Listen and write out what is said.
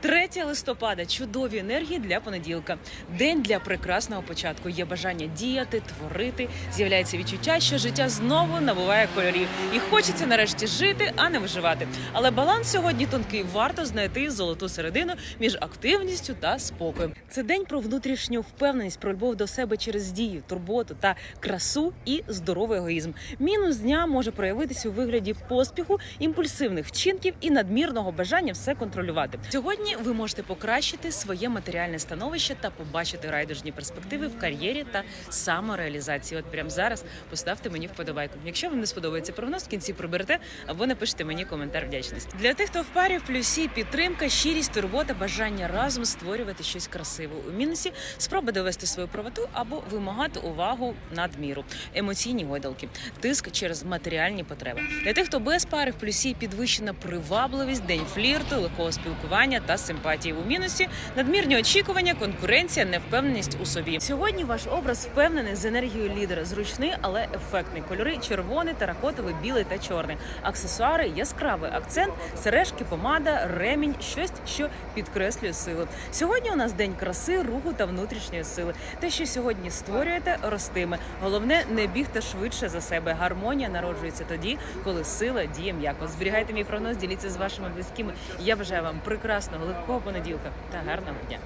3 листопада чудові енергії для понеділка. День для прекрасного початку. Є бажання діяти, творити. З'являється відчуття, що життя знову набуває кольорів, і хочеться нарешті жити, а не виживати. Але баланс сьогодні тонкий. Варто знайти золоту середину між активністю та спокоєм. Це день про внутрішню впевненість, про любов до себе через дію, турботу та красу і здоровий егоїзм. Мінус дня може проявитися у вигляді поспіху, імпульсивних вчинків і надмірного бажання все контролювати. Сьогодні ви можете покращити своє матеріальне становище та побачити райдужні перспективи в кар'єрі та самореалізації. От прямо зараз поставте мені вподобайку. Якщо вам не сподобається прогноз, в кінці приберете або напишите мені коментар вдячності. Для тих, хто в парі в плюсі підтримка, щирість, турбота, бажання разом створювати щось красиве. У мінусі спроба довести свою правоту або вимагати увагу надміру, емоційні гойдалки, тиск через матеріальні потреби. Для тих, хто без пари в плюсі підвищена привабливість, день флірту, легкого спілкування та симпатії. У мінусі надмірні очікування, конкуренція, невпевненість у собі. Сьогодні ваш образ впевнений з енергією лідера, зручний, але ефектний. Кольори червоний, теракотовий, білий та чорний. Аксесуари, яскравий акцент, сережки, помада, ремінь, щось, що підкреслює силу. Сьогодні у нас день краси, руху та внутрішньої сили. Те, що сьогодні створюєте, ростиме. Головне не бігти швидше за себе. Гармонія народжується тоді, коли сила діє м'яко. Зберігайте мій прогноз, діліться з вашими близькими. Я бажаю вам прекрасного легкого понеділка та гарного дня.